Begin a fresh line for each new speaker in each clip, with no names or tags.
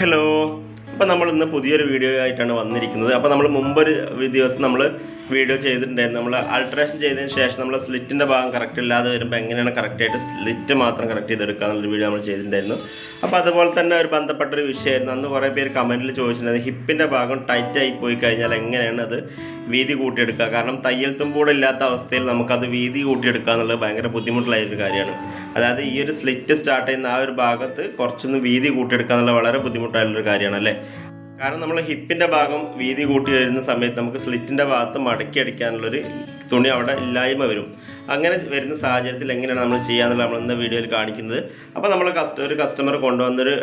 Hello അപ്പോൾ നമ്മൾ ഇന്ന് പുതിയൊരു വീഡിയോ ആയിട്ടാണ് വന്നിരിക്കുന്നത്. അപ്പോൾ നമ്മൾ മുമ്പൊരു ദിവസം നമ്മൾ വീഡിയോ ചെയ്തിട്ടുണ്ടായിരുന്നു. നമ്മൾ അൾട്രേഷൻ ചെയ്തതിന് ശേഷം നമ്മൾ സ്ലിറ്റിന്റെ ഭാഗം കറക്റ്റ് ഇല്ലാതെ വരുമ്പോൾ എങ്ങനെയാണ് കറക്റ്റായിട്ട് സ്ലിറ്റ് മാത്രം കറക്റ്റ് ചെയ്തെടുക്കുക എന്നുള്ളൊരു വീഡിയോ നമ്മൾ ചെയ്തിട്ടുണ്ടായിരുന്നു. അപ്പോൾ അതുപോലെ തന്നെ ഒരു ബന്ധപ്പെട്ടൊരു വിഷയമായിരുന്നു. അന്ന് കുറേ പേര് കമന്റിൽ ചോദിച്ചിട്ടുണ്ടായിരുന്നു ഹിപ്പിന്റെ ഭാഗം ടൈറ്റായി പോയി കഴിഞ്ഞാൽ എങ്ങനെയാണ് അത് വീതി കൂട്ടിയെടുക്കുക? കാരണം തയ്യൽ തുമ്പൂടെ ഇല്ലാത്ത അവസ്ഥയിൽ നമുക്കത് വീതി കൂട്ടിയെടുക്കുക എന്നുള്ളത് ഭയങ്കര ബുദ്ധിമുട്ടുള്ള ഒരു കാര്യമാണ്. അതായത് ഈ ഒരു സ്ലിറ്റ് സ്റ്റാർട്ട് ചെയ്യുന്ന ആ ഒരു ഭാഗത്ത് കുറച്ചൊന്ന് വീതി കൂട്ടിയെടുക്കുക വളരെ വളരെ ബുദ്ധിമുട്ടായിട്ടുള്ളൊരു കാര്യമാണ് അല്ലേ കാരണം നമ്മൾ ഹിപ്പിന്റെ ഭാഗം വീതി കൂട്ടി വരുന്ന സമയത്ത് നമുക്ക് സ്ലിറ്റിന്റെ ഭാഗത്ത് മടക്കി അടിക്കാനുള്ളൊരു തുണി അവിടെ ഇല്ലായ്മ വരും. അങ്ങനെ വരുന്ന സാഹചര്യത്തിൽ എങ്ങനെയാണ് നമ്മൾ ചെയ്യാന്നുള്ളത് നമ്മൾ ഇന്ന് വീഡിയോയിൽ കാണിക്കുന്നത്. അപ്പോൾ നമ്മൾ കസ്റ്റ ഒരു കസ്റ്റമർ കൊണ്ടുവന്നൊരു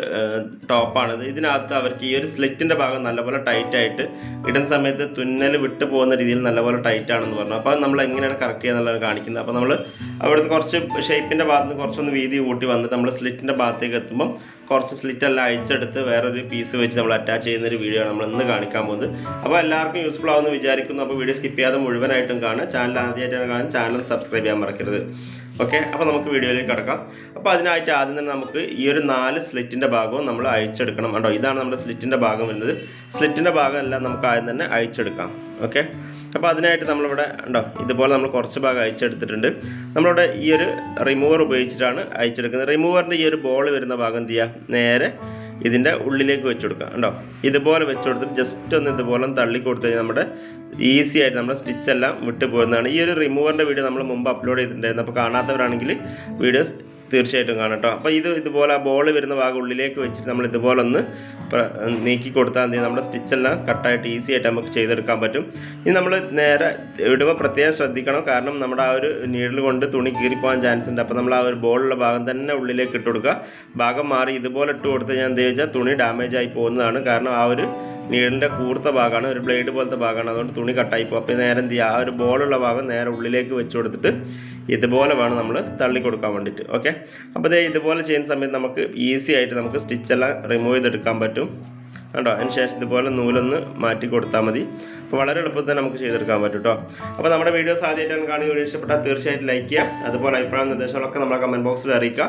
ടോപ്പാണിത് ഇതിനകത്ത് അവർക്ക് ഈ ഒരു സ്ലിറ്റിന്റെ ഭാഗം നല്ലപോലെ ടൈറ്റായിട്ട് ഇടുന്ന സമയത്ത് തുന്നൽ വിട്ടു പോകുന്ന രീതിയിൽ നല്ലപോലെ ടൈറ്റാണെന്ന് പറഞ്ഞു. അപ്പോൾ നമ്മൾ എങ്ങനെയാണ് കറക്റ്റ് ചെയ്യാന്നുള്ളത് കാണിക്കുന്നത്. അപ്പോൾ നമ്മൾ അവിടുന്ന് കുറച്ച് ഷേപ്പിന്റെ ഭാഗത്ത് നിന്ന് കുറച്ചൊന്ന് വീതി കൂട്ടി വന്നിട്ട് നമ്മൾ സ്ലിറ്റിന്റെ ഭാഗത്തേക്ക് എത്തുമ്പം കുറച്ച് സ്ലിറ്റ് എല്ലാം അഴിച്ചെടുത്ത് വേറൊരു പീസ് വെച്ച് നമ്മൾ അറ്റാച്ച് ചെയ്യുന്ന ഒരു വീഡിയോ ആണ് നമ്മൾ ഇന്ന് കാണിക്കാൻ പോകുന്നത്. അപ്പോൾ എല്ലാവർക്കും യൂസ്ഫുൾ ആവുമെന്ന് വിചാരിക്കുന്നു. അപ്പോൾ വീഡിയോ സ്കിപ്പ് ചെയ്യാതെ മുഴുവനായിട്ടും കാണുക. ചാനൽ ആദ്യമായിട്ടാണ് കാണാൻ ചാനൽ സബ്സ്ക്രൈബ് ചെയ്യാൻ മറക്കരുത്. ഓക്കെ അപ്പോൾ നമുക്ക് വീഡിയോയിലേക്ക് കിടക്കാം. അപ്പോൾ അതിനായിട്ട് ആദ്യം തന്നെ നമുക്ക് ഈ ഒരു നാല് സ്ലിറ്റിന്റെ ഭാഗവും നമ്മൾ അയച്ചെടുക്കണം കേട്ടോ ഇതാണ് നമ്മുടെ സ്ലിറ്റിന്റെ ഭാഗം വരുന്നത്. സ്ലിറ്റിന്റെ ഭാഗം എല്ലാം നമുക്ക് ആദ്യം തന്നെ അയച്ചെടുക്കാം ഓക്കെ അപ്പോൾ അതിനായിട്ട് നമ്മളിവിടെ ഉണ്ടോ ഇതുപോലെ നമ്മൾ കുറച്ച് ഭാഗം അയച്ചെടുത്തിട്ടുണ്ട് നമ്മളിവിടെ ഈ ഒരു റിമൂവർ ഉപയോഗിച്ചിട്ടാണ് അയച്ചെടുക്കുന്നത് റിമൂവറിന്റെ ഈ ഒരു ബോൾ വരുന്ന ഭാഗം എന്ത് ചെയ്യുക? നേരെ ഇതിന്റെ ഉള്ളിലേക്ക് വെച്ച് കൊടുക്കുക. ഉണ്ടോ ഇതുപോലെ വെച്ച് കൊടുത്തിട്ട് ജസ്റ്റ് ഒന്ന് ഇതുപോലെ തള്ളി കൊടുത്തു കഴിഞ്ഞാൽ നമ്മുടെ ഈസി ആയിട്ട് നമ്മുടെ സ്റ്റിച്ചെല്ലാം വിട്ടു പോകുന്നതാണ് ഈ ഒരു റിമൂവറിന്റെ വീഡിയോ നമ്മൾ മുമ്പ് അപ്ലോഡ് ചെയ്തിട്ടുണ്ടായിരുന്നു. അപ്പോൾ കാണാത്തവരാണെങ്കിൽ വീഡിയോസ് തീർച്ചയായിട്ടും കാണാം കേട്ടോ. അപ്പോൾ ഇത് ഇതുപോലെ ആ ബോൾ വരുന്ന ഭാഗം ഉള്ളിലേക്ക് വെച്ചിട്ട് നമ്മൾ ഇതുപോലെ ഒന്ന് നീക്കി കൊടുത്താൽ മതി. നമ്മുടെ സ്റ്റിച്ചെല്ലാം കട്ടായിട്ട് ഈസി ആയിട്ട് നമുക്ക് ചെയ്തെടുക്കാൻ പറ്റും. ഇനി നമ്മൾ നേരെ ഇടുമ്പോൾ പ്രത്യേകം ശ്രദ്ധിക്കണം. കാരണം നമ്മുടെ ആ ഒരു നീഡിൽ കൊണ്ട് തുണി കീറിപ്പോകാൻ ചാൻസ് ഉണ്ട്. അപ്പോൾ നമ്മൾ ആ ഒരു ബോളുള്ള ഭാഗം തന്നെ ഉള്ളിലേക്ക് ഇട്ട് കൊടുക്കുക. ഭാഗം മാറി ഇതുപോലെ ഇട്ട് കൊടുത്ത് ഞാൻ എന്താ വെച്ചാൽ തുണി ഡാമേജ് ആയി പോകുന്നതാണ്. കാരണം ആ ഒരു നീഡിലിന്റെ കൂർത്ത ഭാഗമാണ് ഒരു ബ്ലേഡ് പോലത്തെ ഭാഗമാണ്. അതുകൊണ്ട് തുണി കട്ടായി പോകും. അപ്പോൾ നേരെ എന്ത് ചെയ്യുക? ആ ഒരു ബോളുള്ള ഭാഗം നേരെ ഉള്ളിലേക്ക് വെച്ച് കൊടുത്തിട്ട് ഇതുപോലെ വേണം നമ്മൾ തള്ളി കൊടുക്കാൻ വേണ്ടിയിട്ട് ഓക്കെ അപ്പോൾ ദേ ഇതുപോലെ ചെയ്യുന്ന സമയത്ത് നമുക്ക് ഈസി ആയിട്ട് നമുക്ക് സ്റ്റിച്ചെല്ലാം റിമൂവ് ചെയ്തെടുക്കാൻ പറ്റും. കണ്ടോ? അതിന് ശേഷം ഇതുപോലെ നൂലൊന്ന് മാറ്റി കൊടുത്താൽ മതി. അപ്പോൾ വളരെ എളുപ്പത്തിൽ തന്നെ നമുക്ക് ചെയ്തെടുക്കാൻ പറ്റും കേട്ടോ അപ്പോൾ നമ്മുടെ വീഡിയോസ് ആദ്യമായിട്ടാണ് കാണുക. വീഡിയോ ഇഷ്ടപ്പെട്ടാൽ തീർച്ചയായിട്ടും ലൈക്ക് ചെയ്യുക. അതുപോലെ അഭിപ്രായ നിർദ്ദേശങ്ങളൊക്കെ നമ്മുടെ കമന്റ് ബോക്സിൽ അറിയിക്കുക.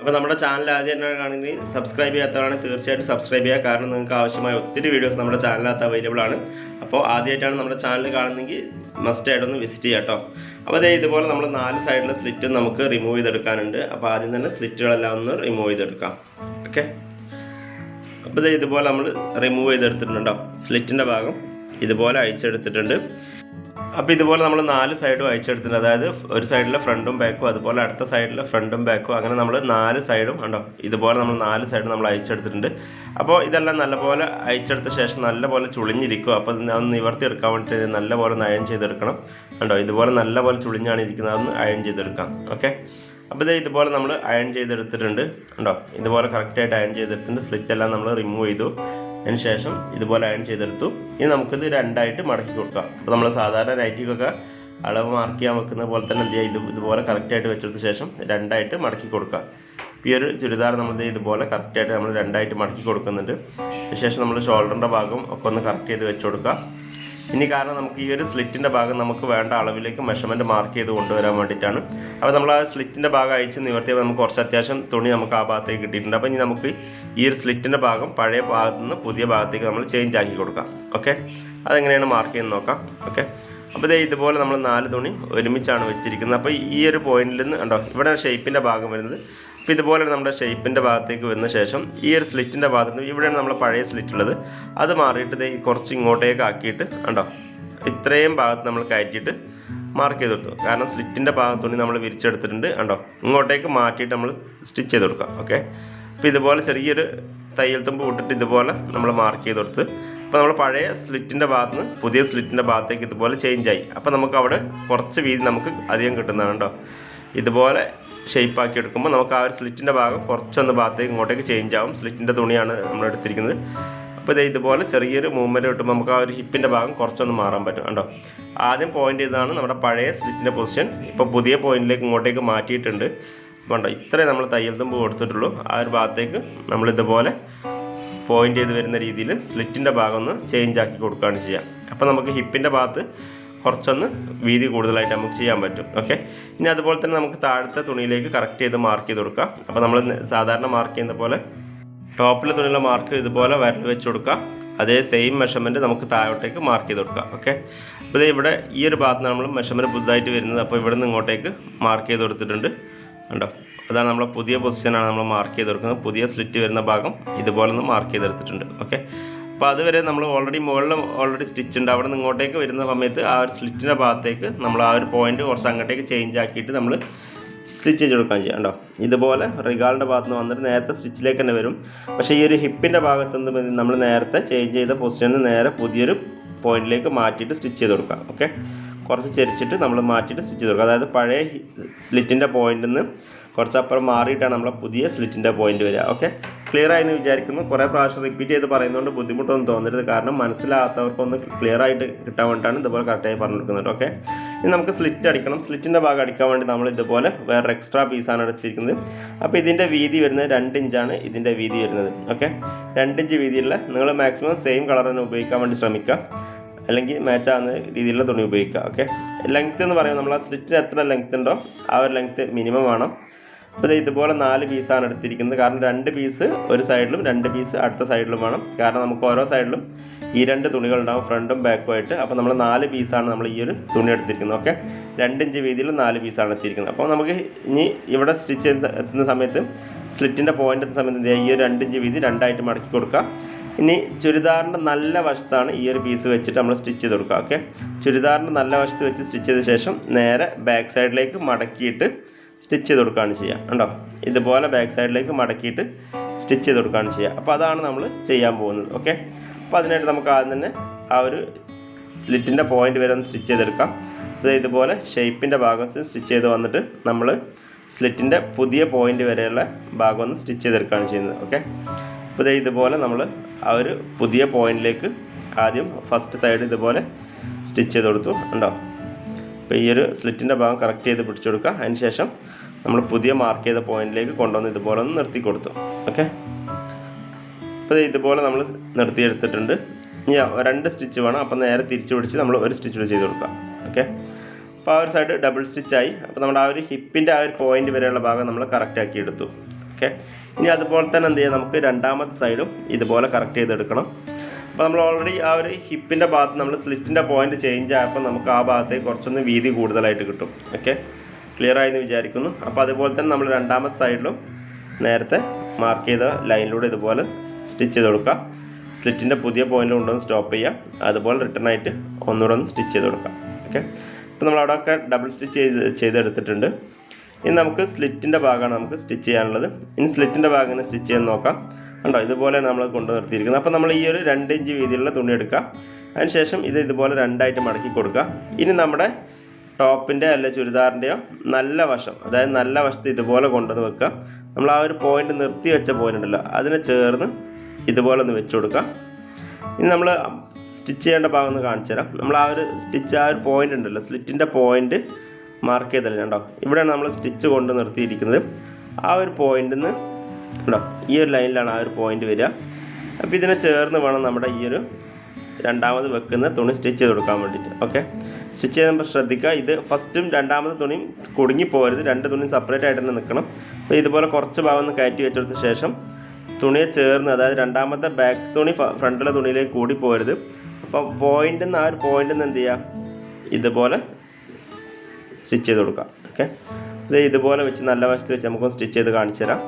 അപ്പോൾ നമ്മുടെ ചാനൽ ആദ്യമായിട്ടാണ് കാണുന്നത് സബ്സ്ക്രൈബ് ചെയ്യാത്തവരാണെങ്കിൽ തീർച്ചയായിട്ടും സബ്സ്ക്രൈബ് ചെയ്യുക. കാരണം നിങ്ങൾക്ക് ആവശ്യമായ ഒത്തിരി വീഡിയോസ് നമ്മുടെ ചാനലിനകത്ത് അവൈലബിൾ ആണ്. അപ്പോൾ ആദ്യമായിട്ടാണ് നമ്മുടെ ചാനൽ കാണുന്നതെങ്കിൽ മസ്റ്റ് ആയിട്ടൊന്ന് വിസിറ്റ് ചെയ്യാം കേട്ടോ അപ്പോൾ അതേ ഇതുപോലെ നമ്മൾ നാല് സൈഡിലെ സ്ലിറ്റും നമുക്ക് റിമൂവ് ചെയ്തെടുക്കാനുണ്ട്. അപ്പോൾ ആദ്യം തന്നെ സ്ലിറ്റുകളെല്ലാം ഒന്ന് റിമൂവ് ചെയ്തെടുക്കാം. ഓക്കെ അപ്പോൾ ഇതേ ഇതുപോലെ നമ്മൾ റിമൂവ് ചെയ്തെടുത്തിട്ടുണ്ടോ സ്ലിറ്റിന്റെ ഭാഗം ഇതുപോലെ അയച്ചെടുത്തിട്ടുണ്ട് അപ്പോൾ ഇതുപോലെ നമ്മൾ നാല് സൈഡും അയച്ചെടുത്തിട്ടുണ്ട് അതായത് ഒരു സൈഡിലെ ഫ്രണ്ടും ബാക്കും അതുപോലെ അടുത്ത സൈഡിലെ ഫ്രണ്ടും ബാക്കും അങ്ങനെ നമ്മൾ നാല് സൈഡും ഉണ്ടോ ഇതുപോലെ നമ്മൾ നാല് സൈഡും നമ്മൾ അയച്ചെടുത്തിട്ടുണ്ട് അപ്പോൾ ഇതെല്ലാം നല്ലപോലെ അയച്ചെടുത്ത ശേഷം നല്ലപോലെ ചുളിഞ്ഞിരിക്കും അപ്പോൾ ഒന്ന് നിവർത്തി എടുക്കാൻ വേണ്ടിയിട്ട് നല്ലപോലെ അയൺ ചെയ്തെടുക്കണം. ഉണ്ടോ ഇതുപോലെ നല്ലപോലെ ചുളിഞ്ഞാണ് ഇരിക്കുന്നത്. അതൊന്ന് അയൺ ചെയ്തെടുക്കാം. ഓക്കെ? അപ്പോൾ ഇത് ഇതുപോലെ നമ്മൾ അയൺ ചെയ്തെടുത്തിട്ടുണ്ട്. ഉണ്ടോ ഇതുപോലെ കറക്റ്റായിട്ട് അയൺ ചെയ്തെടുത്തിട്ടുണ്ട്. സ്ലിറ്റ് എല്ലാം നമ്മൾ റിമൂവ് ചെയ്തു. അതിന് ശേഷം ഇതുപോലെ അയൺ ചെയ്തെടുത്തു. ഇനി നമുക്കിത് രണ്ടായിട്ട് മടക്കി കൊടുക്കാം. അപ്പോൾ നമ്മൾ സാധാരണ നൈറ്റിക്കൊക്കെ അളവ് മാർക്ക് ചെയ്യാൻ വെക്കുന്ന പോലെ തന്നെ എന്ത് ചെയ്യുക ഇത് ഇതുപോലെ കറക്റ്റായിട്ട് വെച്ചെടുത്ത ശേഷം രണ്ടായിട്ട് മടക്കി കൊടുക്കുക ഈ ഒരു ചുരിദാർ നമ്മൾ ഇതുപോലെ കറക്റ്റായിട്ട് നമ്മൾ രണ്ടായിട്ട് മടക്കി കൊടുക്കുന്നുണ്ട്. അതിനുശേഷം നമ്മൾ ഷോൾഡറിന്റെ ഭാഗം ഒക്കെ ഒന്ന് കറക്റ്റ് ചെയ്ത് വെച്ച് കൊടുക്കുക ഇനി കാരണം നമുക്ക് ഈ ഒരു സ്ലിറ്റിന്റെ ഭാഗം നമുക്ക് വേണ്ട അളവിലേക്ക് മെഷർമെന്റ് മാർക്ക് ചെയ്ത് കൊണ്ടുവരാൻ വേണ്ടിയിട്ടാണ്. അപ്പോൾ നമ്മൾ ആ സ്ലിറ്റിന്റെ ഭാഗം അയച്ച് നിവർത്തിയപ്പോൾ നമുക്ക് കുറച്ച് അത്യാവശ്യം തുണി നമുക്ക് ആ ഭാഗത്തേക്ക് കിട്ടിയിട്ടുണ്ട്. അപ്പോൾ ഇനി നമുക്ക് ഈ ഒരു സ്ലിറ്റിന്റെ ഭാഗം പഴയ ഭാഗത്ത് നിന്ന് പുതിയ ഭാഗത്തേക്ക് നമ്മൾ ചേഞ്ച് ആക്കി കൊടുക്കാം. ഓക്കെ അതെങ്ങനെയാണ് മാർക്ക് ചെയ്യുന്നത് നോക്കാം. ഓക്കെ അപ്പോൾ ഇതേ ഇതുപോലെ നമ്മൾ നാല് തുണി ഒരുമിച്ചാണ് വെച്ചിരിക്കുന്നത്. അപ്പോൾ ഈ ഒരു പോയിന്റിൽ നിന്ന് ഉണ്ടോ ഇവിടെ ഷേപ്പിന്റെ ഭാഗം വരുന്നത് അപ്പോൾ ഇതുപോലെ നമ്മുടെ ഷേപ്പിന്റെ ഭാഗത്തേക്ക് വന്ന ശേഷം ഈ ഒരു സ്ലിറ്റിന്റെ ഭാഗത്ത് നിന്ന് ഇവിടെയാണ് നമ്മൾ പഴയ സ്ലിറ്റ് ഉള്ളത്. അത് മാറിയിട്ട് കുറച്ച് ഇങ്ങോട്ടേക്ക് ആക്കിയിട്ട് ഉണ്ടോ ഇത്രയും ഭാഗത്ത് നമ്മൾ കയറ്റിയിട്ട് മാർക്ക് ചെയ്ത് കൊടുത്തു. കാരണം സ്ലിറ്റിന്റെ ഭാഗത്തുണ്ടി നമ്മൾ വിരിച്ചെടുത്തിട്ടുണ്ട്. ഉണ്ടോ ഇങ്ങോട്ടേക്ക് മാറ്റിയിട്ട് നമ്മൾ സ്റ്റിച്ച് ചെയ്ത് കൊടുക്കാം. ഓക്കെ? അപ്പോൾ ഇതുപോലെ ചെറിയൊരു തയ്യൽ തുമ്പ് വിട്ടിട്ട് ഇതുപോലെ നമ്മൾ മാർക്ക് ചെയ്ത് കൊടുത്ത്. അപ്പോൾ നമ്മൾ പഴയ സ്ലിറ്റിന്റെ ഭാഗത്ത് നിന്ന് പുതിയ സ്ലിറ്റിന്റെ ഭാഗത്തേക്ക് ഇതുപോലെ ചേഞ്ച് ആയി. അപ്പോൾ നമുക്ക് അവിടെ കുറച്ച് വീതി നമുക്ക് അധികം കിട്ടുന്നതാണ് കേട്ടോ ഇതുപോലെ ഷേപ്പ് ആക്കി എടുക്കുമ്പോൾ നമുക്ക് ആ ഒരു സ്ലിറ്റിന്റെ ഭാഗം കുറച്ചൊന്ന് ഭാഗത്തേക്ക് ഇങ്ങോട്ടേക്ക് ചേഞ്ച് ആവും. സ്ലിറ്റിന്റെ തുണിയാണ് നമ്മൾ എടുത്തിരിക്കുന്നത്. അപ്പോൾ ഇത് ഇതുപോലെ ചെറിയൊരു മൂവ്മെന്റ് കിട്ടുമ്പോൾ നമുക്ക് ആ ഒരു ഹിപ്പിന്റെ ഭാഗം കുറച്ചൊന്ന് മാറാൻ പറ്റും കണ്ടോ? ആദ്യം പോയിന്റ് ചെയ്തതാണ് നമ്മുടെ പഴയ സ്ലിറ്റിന്റെ പൊസിഷൻ ഇപ്പോൾ പുതിയ പോയിന്റിലേക്ക് ഇങ്ങോട്ടേക്ക് മാറ്റിയിട്ടുണ്ട്. വേണ്ട ഇത്രയും നമ്മൾ തയ്യൽ തുമ്പ് കൊടുത്തിട്ടുള്ളൂ. ആ ഒരു ഭാഗത്തേക്ക് നമ്മൾ ഇതുപോലെ പോയിന്റ് ചെയ്ത് വരുന്ന രീതിയിൽ സ്ലിറ്റിന്റെ ഭാഗം ഒന്ന് ചേഞ്ച് ആക്കി കൊടുക്കുകയാണ് ചെയ്യുക. അപ്പോൾ നമുക്ക് ഹിപ്പിന്റെ ഭാഗത്ത് കുറച്ചൊന്ന് വീതി കൂടുതലായിട്ട് നമുക്ക് ചെയ്യാൻ പറ്റും. ഓക്കെ ഇനി അതുപോലെ തന്നെ നമുക്ക് താഴത്തെ തുണിയിലേക്ക് കറക്റ്റ് ചെയ്ത് മാർക്ക് ചെയ്ത് കൊടുക്കാം. അപ്പോൾ നമ്മൾ സാധാരണ മാർക്ക് ചെയ്യുന്ന പോലെ ടോപ്പിലെ തുണിയിലെ മാർക്ക് ഇതുപോലെ വരൽ വെച്ച് കൊടുക്കുക അതേ സെയിം മെഷർമെന്റ് നമുക്ക് താഴോട്ടേക്ക് മാർക്ക് ചെയ്ത് കൊടുക്കാം. ഓക്കെ അപ്പോൾ ഇവിടെ ഈ ഒരു ഭാഗത്ത് നമ്മൾ മെഷർമെന്റ് പുതുതായിട്ട് വരുന്നത് അപ്പോൾ ഇവിടെ നിന്ന് ഇങ്ങോട്ടേക്ക് മാർക്ക് ചെയ്ത് കൊടുത്തിട്ടുണ്ട്. കണ്ടോ? അതാണ് നമ്മളെ പുതിയ പൊസിഷനാണ് നമ്മൾ മാർക്ക് ചെയ്ത് കൊടുക്കുന്നത്. പുതിയ സ്ലിറ്റ് വരുന്ന ഭാഗം ഇതുപോലെ ഒന്ന് മാർക്ക് ചെയ്തെടുത്തിട്ടുണ്ട്. ഓക്കെ അപ്പോൾ അതുവരെ നമ്മൾ ഓൾറെഡി മുകളിൽ ഓൾറെഡി സ്റ്റിച്ച് ഉണ്ട്. അവിടെ നിന്ന് ഇങ്ങോട്ടേക്ക് വരുന്ന സമയത്ത് ആ ഒരു സ്ലിറ്റിന്റെ ഭാഗത്തേക്ക് നമ്മൾ ആ ഒരു പോയിന്റ് കുറച്ച് അങ്ങോട്ടേക്ക് ചേഞ്ച് ആക്കിയിട്ട് നമ്മൾ സ്റ്റിച്ച് ചെയ്ത് കൊടുക്കാൻ ചെയ്യാം കേട്ടോ. ഇതുപോലെ റിഗാളിന്റെ ഭാഗത്ത് നിന്ന് വന്നിട്ട് നേരത്തെ സ്റ്റിച്ചിലേക്ക് തന്നെ വരും. പക്ഷേ ഈ ഒരു ഹിപ്പിന്റെ ഭാഗത്ത് നിന്ന് നമ്മൾ നേരത്തെ ചേഞ്ച് ചെയ്ത പൊസിഷനിൽ നേരെ പുതിയൊരു പോയിന്റിലേക്ക് മാറ്റിയിട്ട് സ്റ്റിച്ച് ചെയ്ത് കൊടുക്കാം ഓക്കെ കുറച്ച് ചെരിച്ചിട്ട് നമ്മൾ മാറ്റിയിട്ട് സ്റ്റിച്ച് ചെയ്ത് കൊടുക്കുക. അതായത് പഴയ സ്ലിറ്റിന്റെ പോയിന്റിൽ നിന്ന് കുറച്ചപ്പുറം മാറിയിട്ടാണ് നമ്മളെ പുതിയ സ്ലിറ്റിന്റെ പോയിന്റ് വരിക. ഓക്കെ ക്ലിയർ ആയെന്ന് വിചാരിക്കുന്നു. കുറേ പ്രാവശ്യം റിപ്പീറ്റ് ചെയ്ത് പറയുന്നതുകൊണ്ട് ബുദ്ധിമുട്ടൊന്നും തോന്നരുത്. കാരണം മനസ്സിലാകാത്തവർക്കൊന്ന് ക്ലിയർ ആയിട്ട് കിട്ടാൻ വേണ്ടിയിട്ടാണ് ഇതുപോലെ കറക്റ്റായി പറഞ്ഞു കൊടുക്കുന്നത് ഓക്കെ ഇനി നമുക്ക് സ്ലിറ്റ് അടിക്കണം. സ്ലിറ്റിന്റെ ഭാഗം അടിക്കാൻ വേണ്ടി നമ്മൾ ഇതുപോലെ വേറെ എക്സ്ട്രാ പീസാണ് എടുത്തിരിക്കുന്നത്. അപ്പോൾ ഇതിന്റെ വീതി വരുന്നത് രണ്ട് ഇഞ്ചാണ് ഇതിന്റെ വീതി വരുന്നത്. ഓക്കെ രണ്ട് ഇഞ്ച് വീതിയുള്ള നിങ്ങൾ മാക്സിമം സെയിം കളർ തന്നെ ഉപയോഗിക്കാൻ വേണ്ടി ശ്രമിക്കുക. അല്ലെങ്കിൽ മാച്ച് ആകുന്ന രീതിയിലുള്ള തുണി ഉപയോഗിക്കുക. ഓക്കെ ലെങ്ത് എന്ന് പറയുമ്പോൾ നമ്മൾ ആ സ്ലിറ്റിന് എത്ര ലെങ്ത് ഉണ്ടോ ആ ഒരു ലെങ്ത്ത് മിനിമം വേണം. അപ്പോൾ ദേ ഇതുപോലെ നാല് പീസാണ് എടുത്തിരിക്കുന്നത്. കാരണം രണ്ട് പീസ് ഒരു സൈഡിലും രണ്ട് പീസ് അടുത്ത സൈഡിലും വേണം. കാരണം നമുക്ക് ഓരോ സൈഡിലും ഈ രണ്ട് തുണികൾ ഉണ്ടാവും ഫ്രണ്ടും ബാക്കും ആയിട്ട്. അപ്പോൾ നമ്മൾ നാല് പീസാണ് നമ്മൾ ഈ ഒരു തുണി എടുത്തിരിക്കുന്നത്. ഓക്കെ രണ്ടിഞ്ച് വീതിയിൽ നാല് പീസാണ് എത്തിയിരിക്കുന്നത് അപ്പോൾ നമുക്ക് ഇനി ഇവിടെ സ്റ്റിച്ച് എത്തുന്ന സമയത്ത് സ്ലിറ്റിന്റെ പോയിന്റ് എത്തുന്ന സമയത്ത് ഈ ഒരു രണ്ടിഞ്ച് വീതി രണ്ടായിട്ട് മടക്കി കൊടുക്കുക. ഇനി ചുരിദാറിന്റെ നല്ല വശത്താണ് ഈ ഒരു പീസ് വെച്ചിട്ട് നമ്മൾ സ്റ്റിച്ച് ചെയ്ത് കൊടുക്കുക. ഓക്കെ ചുരിദാറിന്റെ നല്ല വശത്ത് വെച്ച് സ്റ്റിച്ച് ചെയ്ത ശേഷം നേരെ ബാക്ക് സൈഡിലേക്ക് മടക്കിയിട്ട് സ്റ്റിച്ച് ചെയ്ത് കൊടുക്കുകയാണ് ചെയ്യുക. കണ്ടോ? ഇതുപോലെ ബാക്ക് സൈഡിലേക്ക് മടക്കിയിട്ട് സ്റ്റിച്ച് ചെയ്ത് കൊടുക്കുകയാണ് ചെയ്യുക. അപ്പോൾ അതാണ് നമ്മൾ ചെയ്യാൻ പോകുന്നത്. ഓക്കെ അപ്പോൾ അതിനായിട്ട് നമുക്ക് ആദ്യം തന്നെ ആ ഒരു സ്ലിറ്റിന്റെ പോയിന്റ് വരെ ഒന്ന് സ്റ്റിച്ച് ചെയ്തെടുക്കാം. അത് ഇതുപോലെ ഷേപ്പിന്റെ ഭാഗം സ്റ്റിച്ച് ചെയ്ത് വന്നിട്ട് നമ്മൾ സ്ലിറ്റിന്റെ പുതിയ പോയിന്റ് വരെയുള്ള ഭാഗം ഒന്ന് സ്റ്റിച്ച് ചെയ്തെടുക്കുകയാണ് ചെയ്യുന്നത്. ഓക്കെ അപ്പോൾ ഇതേ ഇതുപോലെ നമ്മൾ ആ ഒരു പുതിയ പോയിന്റിലേക്ക് ആദ്യം ഫസ്റ്റ് സൈഡ് ഇതുപോലെ സ്റ്റിച്ച് ചെയ്ത് കൊടുത്തു. ഉണ്ടോ അപ്പോൾ ഈ ഒരു സ്ലിറ്റിന്റെ ഭാഗം കറക്റ്റ് ചെയ്ത് പിടിച്ചു കൊടുക്കുക. അതിന് ശേഷം നമ്മൾ പുതിയ മാർക്ക് ചെയ്ത പോയിന്റിലേക്ക് കൊണ്ടുവന്ന് ഇതുപോലെ ഒന്ന് നിർത്തി കൊടുത്തു. ഓക്കെ അപ്പോൾ ഇതുപോലെ നമ്മൾ നിർത്തിയെടുത്തിട്ടുണ്ട് ഇനി രണ്ട് സ്റ്റിച്ച് വേണം. അപ്പോൾ നേരെ തിരിച്ചു പിടിച്ച് നമ്മൾ ഒരു സ്റ്റിച്ച് കൂടി ചെയ്ത് കൊടുക്കാം ഓക്കെ അപ്പോൾ ആ ഒരു സൈഡ് ഡബിൾ സ്റ്റിച്ചായി അപ്പോൾ നമ്മുടെ ആ ഒരു ഹിപ്പിന്റെ ആ ഒരു പോയിന്റ് വരെയുള്ള ഭാഗം നമ്മൾ കറക്റ്റ് ആക്കി എടുത്തു. ഓക്കെ ഇനി അതുപോലെ തന്നെ എന്ത് ചെയ്യാം? നമുക്ക് രണ്ടാമത്തെ സൈഡും ഇതുപോലെ കറക്റ്റ് ചെയ്തെടുക്കണം. അപ്പോൾ നമ്മൾ ഓൾറെഡി ആ ഒരു ഹിപ്പിന്റെ ഭാഗത്ത് നമ്മൾ സ്ലിറ്റിന്റെ പോയിന്റ് ചേഞ്ച് ആയപ്പോൾ നമുക്ക് ആ ഭാഗത്തേക്ക് കുറച്ചൊന്ന് വീതി കൂടുതലായിട്ട് കിട്ടും. ഓക്കെ ക്ലിയർ ആയെന്ന് വിചാരിക്കുന്നു. അപ്പോൾ അതുപോലെ തന്നെ നമ്മൾ രണ്ടാമത്തെ സൈഡിലും നേരത്തെ മാർക്ക് ചെയ്ത ലൈനിലൂടെ ഇതുപോലെ സ്റ്റിച്ച് ചെയ്ത് കൊടുക്കുക. സ്ലിറ്റിന്റെ പുതിയ പോയിന്റ് കൊണ്ടുവന്ന് സ്റ്റോപ്പ് ചെയ്യാം അതുപോലെ റിട്ടേൺ ആയിട്ട് ഒന്നുകൂടെ ഒന്ന് സ്റ്റിച്ച് ചെയ്ത് കൊടുക്കാം ഓക്കെ അപ്പോൾ നമ്മൾ അവിടെയൊക്കെ ഡബിൾ സ്റ്റിച്ച് ചെയ്ത് ചെയ്തെടുത്തിട്ടുണ്ട്. ഇനി നമുക്ക് സ്ലിറ്റിന്റെ ഭാഗമാണ് നമുക്ക് സ്റ്റിച്ച് ചെയ്യാനുള്ളത്. ഇനി സ്ലിറ്റിന്റെ ഭാഗം സ്റ്റിച്ച് ചെയ്യാൻ നോക്കാം. കണ്ടോ ഇതുപോലെ നമ്മൾ കൊണ്ടു നിർത്തിയിരിക്കുന്നത് അപ്പോൾ നമ്മൾ ഈ ഒരു രണ്ട് ഇഞ്ച് വീതിയിലുള്ള തുണി എടുക്കുക. അതിനുശേഷം ഇത് ഇതുപോലെ രണ്ടായിട്ട് മടക്കി കൊടുക്കുക. ഇനി നമ്മുടെ ടോപ്പിന്റെ അല്ല ചുരിദാറിന്റെയോ നല്ല വശം അതായത് നല്ല വശത്ത് ഇതുപോലെ കൊണ്ടുവന്ന് വെക്കുക. നമ്മൾ ആ ഒരു പോയിന്റ് നിർത്തി വെച്ച പോയിന്റ് ഉണ്ടല്ലോ അതിനെ ചേർന്ന് ഇതുപോലെ ഒന്ന് വെച്ച് കൊടുക്കുക. ഇനി നമ്മൾ സ്റ്റിച്ച് ചെയ്യേണ്ട ഭാഗം ഒന്ന് കാണിച്ചു തരാം. നമ്മൾ ആ ഒരു സ്റ്റിച്ച് ആ ഒരു പോയിന്റ് ഉണ്ടല്ലോ സ്ലിറ്റിന്റെ പോയിന്റ് മാർക്ക് ചെയ്തല്ലോ കണ്ടോ? ഇവിടെയാണ് നമ്മൾ സ്റ്റിച്ച് കൊണ്ട് നിർത്തിയിരിക്കുന്നത്. ആ ഒരു പോയിന്റിൽ നിന്ന് കണ്ടോ? ഈ ഒരു ലൈനിലാണ് ആ ഒരു പോയിന്റ് വരിക. അപ്പോൾ ഇതിനെ ചേർന്ന് വേണം നമ്മുടെ ഈ ഒരു രണ്ടാമത് വെക്കുന്ന തുണി സ്റ്റിച്ച് ചെയ്ത് കൊടുക്കാൻ വേണ്ടിയിട്ട്. ഓക്കെ സ്റ്റിച്ച് ചെയ്യുമ്പോൾ ശ്രദ്ധിക്കുക. ഇത് ഫസ്റ്റും രണ്ടാമത്തെ തുണിയും കുടുങ്ങി പോകരുത്. രണ്ട് തുണിയും സെപ്പറേറ്റ് ആയിട്ട് തന്നെ നിൽക്കണം. അപ്പോൾ ഇതുപോലെ കുറച്ച് ഭാഗം ഒന്ന് കയറ്റി വെച്ചെടുത്ത ശേഷം തുണിയെ ചേർന്ന് അതായത് രണ്ടാമത്തെ ബാക്ക് തുണി ഫ്രണ്ടിലെ തുണിയിലേക്ക് കൂടി പോരുത് അപ്പോൾ പോയിന്റിൽ നിന്ന് ആ ഒരു പോയിന്റിൽ നിന്ന് എന്ത് ചെയ്യുക? ഇതുപോലെ സ്റ്റിച്ച് ചെയ്ത് കൊടുക്കുക. ഓക്കെ ഇത് ഇതുപോലെ വെച്ച് നല്ല വശത്ത് വെച്ച് നമുക്ക് സ്റ്റിച്ച് ചെയ്ത് കാണിച്ചു തരാം.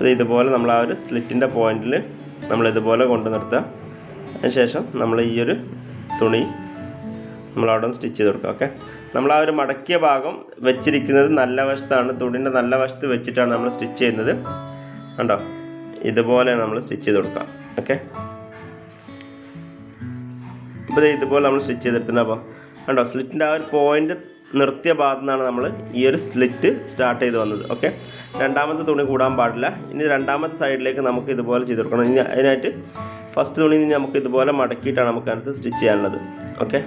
ഇത് ഇതുപോലെ നമ്മൾ ആ ഒരു സ്ലിറ്റിന്റെ പോയിന്റിൽ നമ്മൾ ഇതുപോലെ കൊണ്ടു നിർത്തുക. അതിനുശേഷം നമ്മൾ ഈ ഒരു തുണി നമ്മൾ അവിടെ സ്റ്റിച്ച് ചെയ്ത് കൊടുക്കുക ഓക്കെ? നമ്മൾ ആ ഒരു മടക്കിയ ഭാഗം വെച്ചിരിക്കുന്നത് നല്ല വശത്താണ്. തുണിന്റെ നല്ല വശത്ത് വെച്ചിട്ടാണ് നമ്മൾ സ്റ്റിച്ച് ചെയ്യുന്നത്. കണ്ടോ? ഇതുപോലെ നമ്മൾ സ്റ്റിച്ച് ചെയ്ത് കൊടുക്കുക ഓക്കെ? ഇപ്പോൾ ദേ ഇതുപോലെ നമ്മൾ സ്റ്റിച്ച് ചെയ്തെടുത്തിട്ടുണ്ട്. അപ്പോൾ കണ്ടോ? സ്ലിറ്റിന്റെ ആ ഒരു പോയിന്റ് നിർത്തിയ ഭാഗത്തു നിന്നാണ് നമ്മൾ ഈ ഒരു സ്ലിറ്റ് സ്റ്റാർട്ട് ചെയ്ത് വന്നത്. ഓക്കെ രണ്ടാമത്തെ തുണി കൂടാൻ പാടില്ല. ഇനി രണ്ടാമത്തെ സൈഡിലേക്ക് നമുക്ക് ഇതുപോലെ ചെയ്ത് കൊടുക്കണം. ഇനി അതിനായിട്ട് ഫസ്റ്റ് തുണി ഇനി നമുക്ക് ഇതുപോലെ മടക്കിയിട്ടാണ് നമുക്ക് അടുത്ത് സ്റ്റിച്ച് ചെയ്യാനുള്ളത്. ഓക്കെ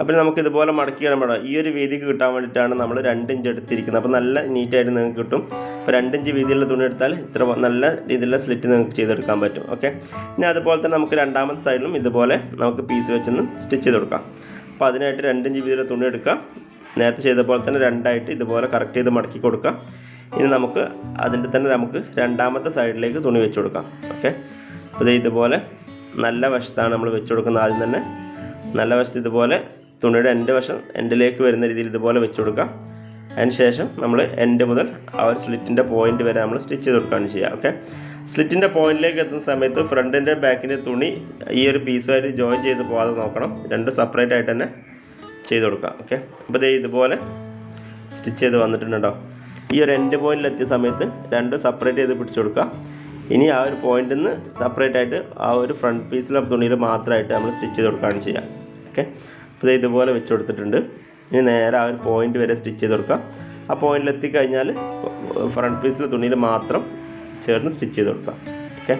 അപ്പോൾ നമുക്ക് ഇതുപോലെ മടക്കിയാണ് മേഡം ഈ ഒരു വീതിക്ക് കിട്ടാൻ വേണ്ടിയിട്ടാണ് നമ്മൾ രണ്ട് ഇഞ്ച് എടുത്തിരിക്കുന്നത്. അപ്പോൾ നല്ല നീറ്റായിട്ട് നിങ്ങൾക്ക് കിട്ടും. അപ്പോൾ രണ്ട് ഇഞ്ച് വീതിയുള്ള തുണി എടുത്താൽ ഇത്ര നല്ല രീതിയിലുള്ള സ്ലിറ്റ് നിങ്ങൾക്ക് ചെയ്തെടുക്കാൻ പറ്റും. ഓക്കെ ഇനി അതുപോലെ തന്നെ നമുക്ക് രണ്ടാമത്തെ സൈഡിലും ഇതുപോലെ നമുക്ക് പീസ് വെച്ചൊന്ന് സ്റ്റിച്ച് ചെയ്ത് കൊടുക്കാം. അപ്പോൾ അതിനായിട്ട് രണ്ട് ഇഞ്ച് വീതിയിലുള്ള തുണി എടുക്കുക. നേരത്തെ ചെയ്ത പോലെ തന്നെ രണ്ടായിട്ട് ഇതുപോലെ കറക്റ്റ് ചെയ്ത് മടക്കി കൊടുക്കുക. ഇനി നമുക്ക് അതിന്റെ തന്നെ നമുക്ക് രണ്ടാമത്തെ സൈഡിലേക്ക് തുണി വെച്ച് കൊടുക്കാം. ഓക്കെ അപ്പോൾ ഇതുപോലെ നല്ല വശത്താണ് നമ്മൾ വെച്ച് കൊടുക്കുന്നത് ആദ്യം തന്നെ. നല്ല വശത്ത് ഇതുപോലെ തുണിയുടെ എന്റെ വശം എൻഡിലേക്ക് വരുന്ന രീതിയിൽ ഇതുപോലെ വെച്ച് കൊടുക്കാം അതിന് ശേഷം നമ്മൾ എൻഡ് മുതൽ ആ ഒരു സ്ലിറ്റിന്റെ പോയിന്റ് വരെ നമ്മൾ സ്റ്റിച്ച് ചെയ്ത് കൊടുക്കുകയാണ് ചെയ്യുക. ഓക്കെ സ്ലിറ്റിന്റെ പോയിന്റിലേക്ക് എത്തുന്ന സമയത്ത് ഫ്രണ്ടിന്റെ ബാക്കിന്റെ തുണി ഈ ഒരു പീസുമായിട്ട് ജോയിൻ ചെയ്ത് പോകാതെ നോക്കണം. രണ്ട് സെപ്പറേറ്റ് ആയിട്ട് തന്നെ ചെയ്ത് കൊടുക്കാം. ഓക്കെ അപ്പോൾ ദേ ഇതുപോലെ സ്റ്റിച്ച് ചെയ്ത് വന്നിട്ടുണ്ടോ? ഈ ഒരു എൻഡ് പോയിന്റിൽ എത്തിയ സമയത്ത് രണ്ട് സെപ്പറേറ്റ് ചെയ്ത് പിടിച്ചു കൊടുക്കുക ഇനി ആ ഒരു പോയിന്റിൽ നിന്ന് സെപ്പറേറ്റ് ആയിട്ട് ആ ഒരു ഫ്രണ്ട് പീസിലെ തുണിയിൽ മാത്രമായിട്ട് നമ്മൾ സ്റ്റിച്ച് ചെയ്ത് കൊടുക്കുകയാണ് ചെയ്യുക. ഓക്കെ അപ്പോൾ ഇതുപോലെ വെച്ച് കൊടുത്തിട്ടുണ്ട്. ഇനി നേരെ ആ ഒരു പോയിന്റ് വരെ സ്റ്റിച്ച് ചെയ്ത് കൊടുക്കുക ആ പോയിന്റിൽ എത്തിക്കഴിഞ്ഞാൽ ഫ്രണ്ട് പീസിലെ തുണിയിൽ മാത്രം ചേർന്ന് സ്റ്റിച്ച് ചെയ്ത് കൊടുക്കുക ഓക്കെ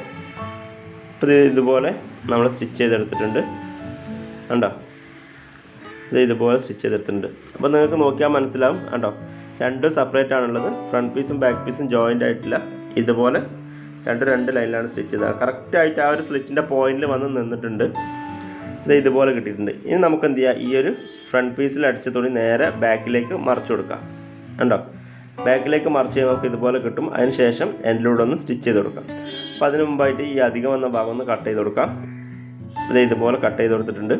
അപ്പോൾ ഇത് ഇതുപോലെ നമ്മൾ സ്റ്റിച്ച് ചെയ്തെടുത്തിട്ടുണ്ട്. കണ്ടോ? ഇത് ഇതുപോലെ സ്റ്റിച്ച് ചെയ്തെടുത്തിട്ടുണ്ട്. അപ്പോൾ നിങ്ങൾക്ക് നോക്കിയാൽ മനസ്സിലാവും. കണ്ടോ? രണ്ടും സെപ്പറേറ്റ് ആണുള്ളത്. ഫ്രണ്ട് പീസും ബാക്ക് പീസും ജോയിന്റ് ആയിട്ടില്ല. ഇതുപോലെ രണ്ട് രണ്ട് ലൈനിലാണ് സ്റ്റിച്ച് ചെയ്തത്. കറക്റ്റായിട്ട് ആ ഒരു സ്ലിറ്റിന്റെ പോയിന്റിൽ വന്ന് നിന്നിട്ടുണ്ട്. ഇത് ഇതുപോലെ കിട്ടിയിട്ടുണ്ട്. ഇനി നമുക്ക് എന്ത് ചെയ്യാം? ഈ ഒരു ഫ്രണ്ട് പീസിൽ അടിച്ച തുണി നേരെ ബാക്കിലേക്ക് മറിച്ചു കൊടുക്കാം. കണ്ടോ? ബാക്കിലേക്ക് മറിച്ച് നമുക്ക് ഇതുപോലെ കിട്ടും. അതിന് ശേഷം എൻഡിലൂടെ ഒന്ന് സ്റ്റിച്ച് ചെയ്ത് കൊടുക്കാം. അപ്പോൾ അതിന് മുമ്പായിട്ട് ഈ അധികം വന്ന ഭാഗം ഒന്ന് കട്ട് ചെയ്ത് കൊടുക്കാം. ഇത് ഇതുപോലെ കട്ട് ചെയ്ത് കൊടുത്തിട്ടുണ്ട്.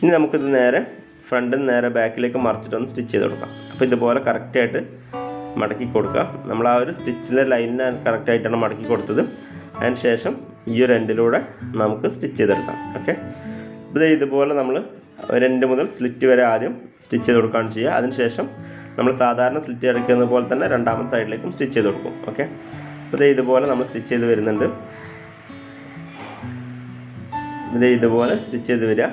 ഇനി നമുക്കിത് നേരെ ഫ്രണ്ടിൽ നേരെ ബാക്കിലേക്ക് മറിച്ചിട്ട് ഒന്ന് സ്റ്റിച്ച് ചെയ്ത് കൊടുക്കാം. അപ്പോൾ ഇതുപോലെ കറക്റ്റായിട്ട് മടക്കി കൊടുക്കാം. നമ്മൾ ആ ഒരു സ്റ്റിച്ചിലെ ലൈനിന് കറക്റ്റായിട്ടാണ് മടക്കി കൊടുത്തത്. അതിന് ശേഷം ഈ ഒരു എൻഡിലൂടെ നമുക്ക് സ്റ്റിച്ച് ചെയ്തെടുക്കാം ഓക്കെ ഇത് ഇതുപോലെ നമ്മൾ ഒരു എൻഡ് മുതൽ സ്ലിറ്റ് വരെ ആദ്യം സ്റ്റിച്ച് ചെയ്ത് കൊടുക്കുകയാണ് ചെയ്യുക. അതിനുശേഷം നമ്മൾ സാധാരണ സ്ലിറ്റ് അടയ്ക്കുന്ന പോലെ തന്നെ രണ്ടാമത്തെ സൈഡിലേക്കും സ്റ്റിച്ച് ചെയ്ത് കൊടുക്കും ഓക്കെ അപ്പോൾ ഇത് ഇതുപോലെ നമ്മൾ സ്റ്റിച്ച് ചെയ്ത് വരുന്നുണ്ട്. ഇത് ഇതുപോലെ സ്റ്റിച്ച് ചെയ്ത് വരിക.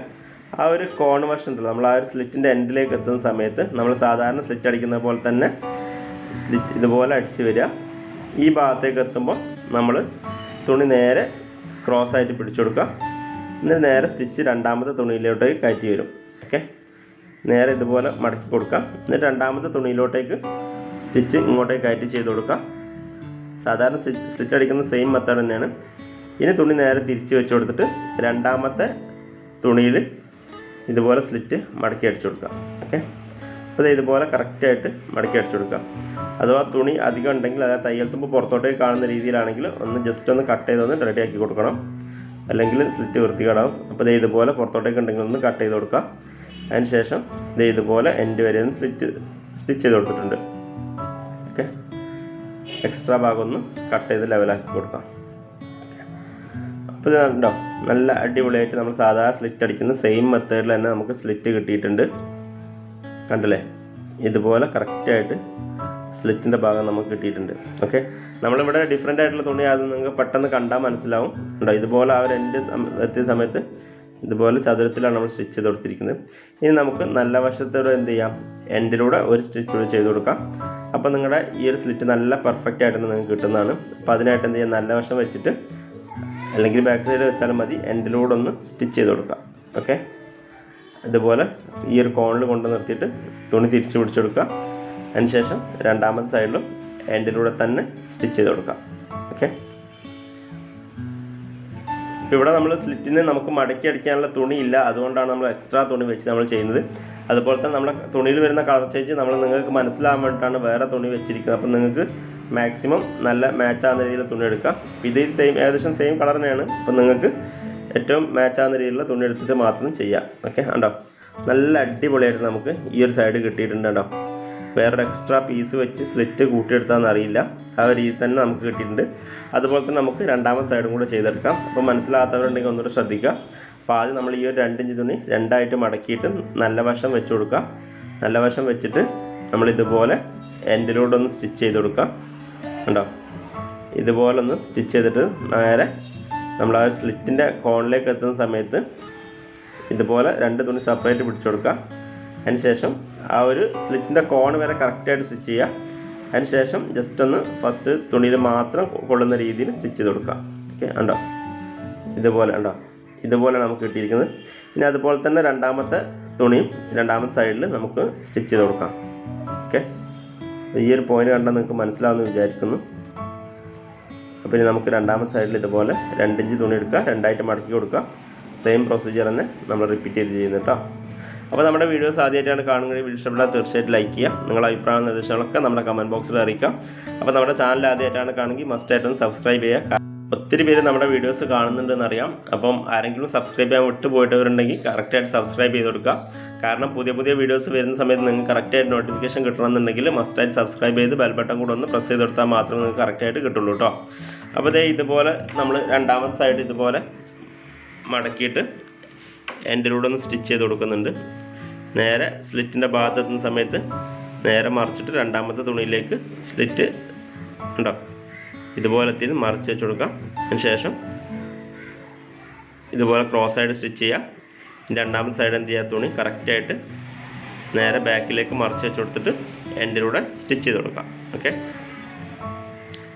ആ ഒരു കോൺ വശം ഉണ്ടല്ലോ നമ്മൾ ആ ഒരു സ്ലിറ്റിന്റെ എൻഡിലേക്ക് എത്തുന്ന സമയത്ത് നമ്മൾ സാധാരണ സ്ലിറ്റ് അടിക്കുന്ന പോലെ തന്നെ സ്ലിറ്റ് ഇതുപോലെ അടിച്ച് വരിക. ഈ ഭാഗത്തേക്ക് എത്തുമ്പോൾ നമ്മൾ തുണി നേരെ ക്രോസ് ആയിട്ട് പിടിച്ചു കൊടുക്കുക. എന്നിട്ട് നേരെ സ്റ്റിച്ച് രണ്ടാമത്തെ തുണിയിലോട്ടേക്ക് കയറ്റി വരും ഓക്കെ നേരെ ഇതുപോലെ മടക്കി കൊടുക്കാം. എന്നിട്ട് രണ്ടാമത്തെ തുണിയിലോട്ടേക്ക് സ്റ്റിച്ച് ഇങ്ങോട്ടേക്ക് കയറ്റി ചെയ്ത് കൊടുക്കാം. സാധാരണ സ്റ്റിച്ച് സ്റ്റിച്ച് അടിക്കുന്ന സെയിം മെത്തേഡ് തന്നെയാണ്. ഇനി തുണി നേരെ തിരിച്ച് വെച്ച് കൊടുത്തിട്ട് രണ്ടാമത്തെ തുണിയിൽ ഇതുപോലെ സ്ലിറ്റ് മടക്കി അടിച്ചു കൊടുക്കാം. ഓക്കെ അപ്പോൾ ഇത് ഇതുപോലെ കറക്റ്റായിട്ട് മടക്കി അടിച്ചു കൊടുക്കുക അഥവാ തുണി അധികം ഉണ്ടെങ്കിൽ അതായത് തയ്യൽ തുമ്പ് പുറത്തോട്ടേക്ക് കാണുന്ന രീതിയിലാണെങ്കിൽ ഒന്ന് ജസ്റ്റ് ഒന്ന് കട്ട് ചെയ്തൊന്ന് റെഡി ആക്കി കൊടുക്കണം. അല്ലെങ്കിൽ സ്ലിറ്റ് വൃത്തികേടാവും. അപ്പോൾ ഇത് ഇതുപോലെ പുറത്തോട്ടേക്ക് ഉണ്ടെങ്കിൽ ഒന്ന് കട്ട് ചെയ്ത് കൊടുക്കുക അതിന് ശേഷം ഇത് ഇതുപോലെ എൻഡ് വരെ ഒന്ന് സ്റ്റിച്ച് സ്റ്റിച്ച് ചെയ്ത് കൊടുത്തിട്ടുണ്ട്. ഓക്കെ എക്സ്ട്രാ ഭാഗം ഒന്ന് കട്ട് ചെയ്ത് ലെവലാക്കി കൊടുക്കാം. അപ്പോൾ ഇത് കണ്ടോ? നല്ല അടിപൊളിയായിട്ട് നമ്മൾ സാധാ സ്ലിറ്റ് അടിക്കുന്ന സെയിം മെത്തേഡിൽ തന്നെ നമുക്ക് സ്ലിറ്റ് കിട്ടിയിട്ടുണ്ട്. കണ്ടില്ലേ? ഇതുപോലെ കറക്റ്റായിട്ട് സ്ലിറ്റിന്റെ ഭാഗം നമുക്ക് കിട്ടിയിട്ടുണ്ട്. ഓക്കെ നമ്മളിവിടെ ഡിഫറെന്റ് ആയിട്ടുള്ള തുണി ആദ്യം നിങ്ങൾക്ക് പെട്ടെന്ന് കണ്ടാൽ മനസ്സിലാവും. ഉണ്ടോ ഇതുപോലെ ഒരു എന്റെ എത്തിയ സമയത്ത് ഇതുപോലെ ചതുരത്തിലാണ് നമ്മൾ സ്റ്റിച്ച് ചെയ്ത് കൊടുത്തിരിക്കുന്നത്. ഇനി നമുക്ക് നല്ല വശത്തോടെ എന്ത് ചെയ്യാം? എൻഡിലൂടെ ഒരു സ്റ്റിച്ച് കൂടി ചെയ്ത് കൊടുക്കാം. അപ്പോൾ നിങ്ങളുടെ ഈ ഒരു സ്ലിറ്റ് നല്ല പെർഫെക്റ്റ് ആയിട്ട് നിങ്ങൾക്ക് കിട്ടുന്നതാണ്. അപ്പോൾ അതിനായിട്ട് എന്ത് ചെയ്യാം? നല്ല വശം വെച്ചിട്ട് അല്ലെങ്കിൽ ബാക്ക് സൈഡ് വെച്ചാലും മതി. എൻഡിലൂടെ ഒന്ന് സ്റ്റിച്ച് ചെയ്ത് കൊടുക്കാം. ഓക്കെ ഇതുപോലെ ഈ ഒരു കോണിൽ കൊണ്ട് നിർത്തിയിട്ട് തുണി തിരിച്ച് പിടിച്ചെടുക്കുക അതിനുശേഷം രണ്ടാമത്തെ സൈഡിലും എൻഡിലൂടെ തന്നെ സ്റ്റിച്ച് ചെയ്ത് കൊടുക്കാം. ഓക്കെ ഇപ്പോൾ ഇവിടെ നമ്മൾ സ്ലിറ്റിന് നമുക്ക് മടക്കി അടിക്കാനുള്ള തുണിയില്ല അതുകൊണ്ടാണ് നമ്മൾ എക്സ്ട്രാ തുണി വെച്ച് നമ്മൾ ചെയ്യുന്നത്. അതുപോലെ തന്നെ നമ്മുടെ തുണിയിൽ വരുന്ന കളർ ചേഞ്ച് നമ്മൾ നിങ്ങൾക്ക് മനസ്സിലാകാൻ വേണ്ടിയിട്ടാണ് വേറെ തുണി വെച്ചിരിക്കുന്നത്. അപ്പം നിങ്ങൾക്ക് മാക്സിമം നല്ല മാച്ച് ആകുന്ന രീതിയിൽ തുണി എടുക്കാം. ഇത് സെയിം ഏകദേശം സെയിം കളർ തന്നെയാണ്. അപ്പം നിങ്ങൾക്ക് ഏറ്റവും മാച്ച് ആകുന്ന രീതിയിലുള്ള തുണി എടുത്തിട്ട് മാത്രം ചെയ്യാം. ഓക്കെ ഉണ്ടോ നല്ല അടിപൊളിയായിട്ട് നമുക്ക് ഈ ഒരു സൈഡ് കിട്ടിയിട്ടുണ്ട് കേട്ടോ വേറൊരു എക്സ്ട്രാ പീസ് വെച്ച് സ്ലിറ്റ് കൂട്ടിയെടുത്താന്ന് അറിയില്ല ആ രീതിയിൽ തന്നെ നമുക്ക് കിട്ടിയിട്ടുണ്ട്. അതുപോലെ തന്നെ നമുക്ക് രണ്ടാമത്തെ സൈഡും കൂടെ ചെയ്തെടുക്കാം. അപ്പോൾ മനസ്സിലാകാത്തവരുണ്ടെങ്കിൽ ഒന്നുകൂടെ ശ്രദ്ധിക്കുക. അപ്പോൾ ആദ്യം നമ്മൾ ഈ ഒരു രണ്ടിഞ്ച് തുണി രണ്ടായിട്ട് മടക്കിയിട്ട് നല്ല വശം വെച്ച് കൊടുക്കുക. നല്ല വശം വെച്ചിട്ട് നമ്മൾ ഇതുപോലെ എൻഡിലൂടെ ഒന്ന് സ്റ്റിച്ച് ചെയ്ത് കൊടുക്കുക. ഉണ്ടോ ഇതുപോലെ ഒന്ന് സ്റ്റിച്ച് ചെയ്തിട്ട് നേരെ നമ്മൾ ആ സ്ലിറ്റിന്റെ കോണിലേക്ക് എത്തുന്ന സമയത്ത് ഇതുപോലെ രണ്ട് തുണി സെപ്പറേറ്റ് പിടിച്ചു കൊടുക്കുക. അതിന് ശേഷം ആ ഒരു സ്ലിറ്റിന്റെ കോൺ വരെ കറക്റ്റായിട്ട് സ്റ്റിച്ച് ചെയ്യുക. അതിനുശേഷം ജസ്റ്റ് ഒന്ന് ഫസ്റ്റ് തുണിയിൽ മാത്രം കൊള്ളുന്ന രീതിയിൽ സ്റ്റിച്ച് ചെയ്ത് കൊടുക്കുക. ഓക്കെ ഉണ്ടോ ഇതുപോലെ ഉണ്ടോ ഇതുപോലെ നമുക്ക് കിട്ടിയിരിക്കുന്നത്. പിന്നെ അതുപോലെ തന്നെ രണ്ടാമത്തെ തുണിയും രണ്ടാമത്തെ സൈഡിൽ നമുക്ക് സ്റ്റിച്ച് ചെയ്ത് കൊടുക്കാം. ഓക്കെ ഈ ഒരു പോയിന്റ് കണ്ടാൽ നിങ്ങൾക്ക് മനസ്സിലാവുമെന്ന് വിചാരിക്കുന്നു. അപ്പോൾ ഇനി നമുക്ക് രണ്ടാമത്തെ സൈഡിൽ ഇതുപോലെ രണ്ടിഞ്ച് തുണി എടുക്കുക. രണ്ടായിട്ട് മടക്കി കൊടുക്കുക. സെയിം പ്രൊസീജിയർ തന്നെ നമ്മൾ റിപ്പീറ്റ് ചെയ്ത് ചെയ്യുന്നു കേട്ടോ അപ്പോൾ നമ്മുടെ വീഡിയോസ് ആദ്യമായിട്ടാണ് കാണുന്നത്. ഇഷ്ടപ്പെട്ടാൽ തീർച്ചയായിട്ടും ലൈക്ക് ചെയ്യുക. നിങ്ങളുടെ അഭിപ്രായ നിർദ്ദേശങ്ങളൊക്കെ നമ്മുടെ കമന്റ് ബോക്സിൽ അറിയിക്കാം. അപ്പോൾ നമ്മുടെ ചാനൽ ആദ്യമായിട്ടാണ് കാണുമെങ്കിൽ മസ്റ്റായിട്ടും സബ്സ്ക്രൈബ് ചെയ്യുക. ഒത്തിരി പേര് നമ്മുടെ വീഡിയോസ് കാണുന്നുണ്ടെന്ന് അറിയാം. അപ്പം ആരെങ്കിലും സബ്സ്ക്രൈബ് ചെയ്യാൻ വിട്ടു പോയിട്ടവരുണ്ടെങ്കിൽ കറക്റ്റായിട്ട് സബ്സ്ക്രൈബ് ചെയ്ത് കൊടുക്കുക. കാരണം പുതിയ പുതിയ വീഡിയോസ് വരുന്ന സമയത്ത് നിങ്ങൾക്ക് കറക്റ്റായിട്ട് നോട്ടിഫിക്കേഷൻ കിട്ടണമെന്നുണ്ടെങ്കിൽ മസ്റ്റായിട്ട് സബ്സ്ക്രൈബ് ചെയ്ത് ബെൽ ബട്ടൺ കൂടെ ഒന്ന് പ്രസ് ചെയ്ത് കൊടുത്താൽ മാത്രമേ നിങ്ങൾക്ക് കറക്റ്റായിട്ട് കിട്ടുള്ളൂ കേട്ടോ അപ്പോൾ ഇതേ ഇതുപോലെ നമ്മൾ രണ്ടാമത്തെ സൈഡ് ഇതുപോലെ മടക്കിയിട്ട് എൻഡിലൂടെ ഒന്ന് സ്റ്റിച്ച് ചെയ്ത് കൊടുക്കുന്നുണ്ട്. നേരെ സ്ലിറ്റിന്റെ ഭാഗത്തെത്തുന്ന സമയത്ത് നേരെ മറിച്ചിട്ട് രണ്ടാമത്തെ തുണിയിലേക്ക് സ്ലിറ്റ് ഉണ്ടോ? ഇതുപോലെ എത്തി മറിച്ച് വെച്ച് കൊടുക്കാം. അതിന് ശേഷം ഇതുപോലെ ക്രോസ് ആയിട്ട് സ്റ്റിച്ച് ചെയ്യാം. രണ്ടാമത്തെ സൈഡ് എന്ത് ചെയ്യുക? തുണി കറക്റ്റായിട്ട് നേരെ ബാക്കിലേക്ക് മറിച്ച് വെച്ച് കൊടുത്തിട്ട് എൻഡിലൂടെ സ്റ്റിച്ച് ചെയ്ത് കൊടുക്കാം. ഓക്കെ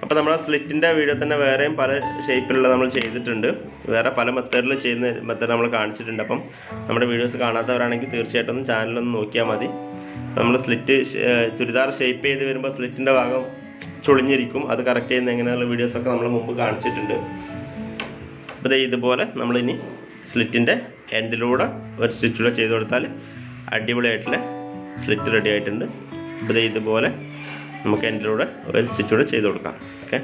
അപ്പോൾ നമ്മൾ ആ സ്ലിറ്റിന്റെ വീഡിയോ തന്നെ വേറെയും പല ഷേപ്പിലുള്ള നമ്മൾ ചെയ്തിട്ടുണ്ട്. വേറെ പല മെത്തേഡിൽ ചെയ്യുന്ന മെത്തേഡ് നമ്മൾ കാണിച്ചിട്ടുണ്ട്. അപ്പം നമ്മുടെ വീഡിയോസ് കാണാത്തവരാണെങ്കിൽ തീർച്ചയായിട്ടും ഒന്ന് ചാനലൊന്ന് നോക്കിയാൽ മതി. നമ്മൾ സ്ലിറ്റ് ചുരിദാർ ഷേപ്പ് ചെയ്ത് വരുമ്പോൾ സ്ലിറ്റിന്റെ ഭാഗം ചൊളിഞ്ഞിരിക്കും. അത് കറക്റ്റ് ചെയ്യുന്ന എങ്ങനെയുള്ള വീഡിയോസൊക്കെ നമ്മൾ മുമ്പ് കാണിച്ചിട്ടുണ്ട്. അപ്പോൾ ഇതുപോലെ നമ്മളിനി സ്ലിറ്റിന്റെ എൻഡിലൂടെ ഒരു സ്റ്റിച്ചൂടെ ചെയ്ത് കൊടുത്താൽ അടിപൊളിയായിട്ടുള്ള സ്ലിറ്റ് റെഡി ആയിട്ടുണ്ട്. അപ്പോൾ ഇതുപോലെ നമുക്ക് എൻഡിലൂടെ ഒരു സ്റ്റിച്ചൂടെ ചെയ്ത് കൊടുക്കാം. ഓക്കെ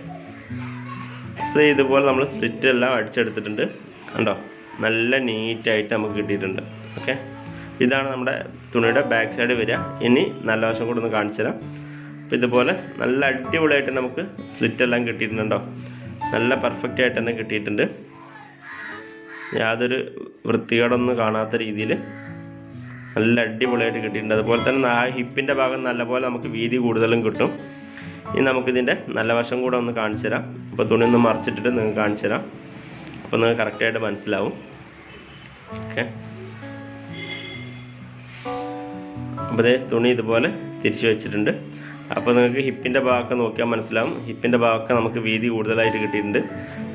അത് ഇതുപോലെ നമ്മൾ സ്ലിറ്റ് എല്ലാം അടിച്ചെടുത്തിട്ടുണ്ട്. കണ്ടോ? നല്ല നീറ്റായിട്ട് നമുക്ക് കിട്ടിയിട്ടുണ്ട്. ഓക്കെ ഇതാണ് നമ്മുടെ തുണിയുടെ ബാക്ക് സൈഡ് വരിക. ഇനി നല്ല വശം കൂടെ ഒന്ന് കാണിച്ചു തരാം. അപ്പോൾ ഇതുപോലെ നല്ല അടിപൊളിയായിട്ട് നമുക്ക് സ്ലിറ്റ് എല്ലാം കിട്ടിയിട്ടുണ്ടോ? നല്ല പെർഫെക്റ്റ് ആയിട്ട് തന്നെ കിട്ടിയിട്ടുണ്ട്. യാതൊരു വൃത്തികേടൊന്നും കാണാത്ത രീതിയിൽ നല്ല അടിപൊളിയായിട്ട് കിട്ടിയിട്ടുണ്ട്. അതുപോലെ തന്നെ ആ ഹിപ്പിന്റെ ഭാഗം നല്ലപോലെ നമുക്ക് വീതി കൂടുതലും കിട്ടും. ഇനി നമുക്കിതിന്റെ നല്ല വശം കൂടെ ഒന്ന് കാണിച്ചു തരാം. അപ്പോൾ തുണി ഒന്ന് മറിച്ചിട്ടിട്ട് നിങ്ങൾക്ക് കാണിച്ചു തരാം. അപ്പോൾ നിങ്ങൾക്ക് കറക്റ്റായിട്ട് മനസ്സിലാവും. ഓക്കെ. അപ്പോൾ തുണി ഇതുപോലെ തിരിച്ചു വെച്ചിട്ടുണ്ട്. അപ്പോൾ നിങ്ങൾക്ക് ഹിപ്പിന്റെ ഭാഗമൊക്കെ നോക്കിയാൽ മനസ്സിലാവും. ഹിപ്പിന്റെ ഭാഗമൊക്കെ നമുക്ക് വീതി കൂടുതലായിട്ട് കിട്ടിയിട്ടുണ്ട്.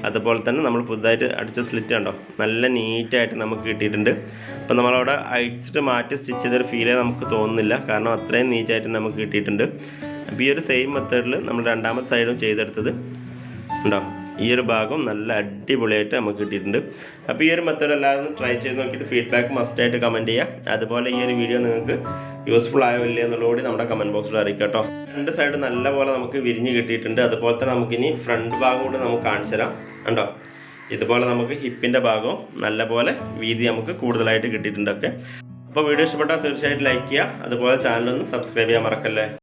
അതുപോലെ തന്നെ നമ്മൾ പുതുതായിട്ട് അടിച്ച സ്ലിറ്റ് ഉണ്ടോ നല്ല നീറ്റായിട്ട് നമുക്ക് കിട്ടിയിട്ടുണ്ട്. അപ്പോൾ നമ്മളവിടെ അഴിച്ചിട്ട് മാറ്റി സ്റ്റിച്ച് ചെയ്തൊരു ഫീലേ നമുക്ക് തോന്നുന്നില്ല. കാരണം അത്രയും നീറ്റായിട്ട് നമുക്ക് കിട്ടിയിട്ടുണ്ട്. അപ്പോൾ ഈ ഒരു സെയിം മെത്തേഡിൽ നമ്മൾ രണ്ടാമത്തെ സൈഡും ചെയ്തെടുത്തത്. ഉണ്ടോ? ഈ ഒരു ഭാഗം നല്ല അടിപൊളിയായിട്ട് നമുക്ക് കിട്ടിയിട്ടുണ്ട്. അപ്പോൾ ഈ ഒരു മെത്തേഡ് എല്ലാവരും ട്രൈ ചെയ്ത് നോക്കിയിട്ട് ഫീഡ്ബാക്ക് മസ്റ്റായിട്ട് കമന്റ് ചെയ്യുക അതുപോലെ ഈ ഒരു വീഡിയോ നിങ്ങൾക്ക് യൂസ്ഫുൾ ആയോ ഇല്ലേ എന്നുള്ളതുകൂടി നമ്മുടെ കമന്റ് ബോക്സിൽ അറിയിക്കുക കേട്ടോ. രണ്ട് സൈഡ് നല്ലപോലെ നമുക്ക് വിരിഞ്ഞ് കിട്ടിയിട്ടുണ്ട്. അതുപോലെ തന്നെ നമുക്കിനി ഫ്രണ്ട് ഭാഗം കൂടി നമുക്ക് കാണിച്ചു തരാം. കണ്ടോ? ഇതുപോലെ നമുക്ക് ഹിപ്പിന്റെ ഭാഗവും നല്ലപോലെ വീതി നമുക്ക് കൂടുതലായിട്ട് കിട്ടിയിട്ടുണ്ട് ഒക്കെ. അപ്പോൾ വീഡിയോ ഇഷ്ടപ്പെട്ടാൽ തീർച്ചയായിട്ടും ലൈക്ക് ചെയ്യുക. അതുപോലെ ചാനലൊന്ന് സബ്സ്ക്രൈബ് ചെയ്യാൻ മറക്കല്ലേ?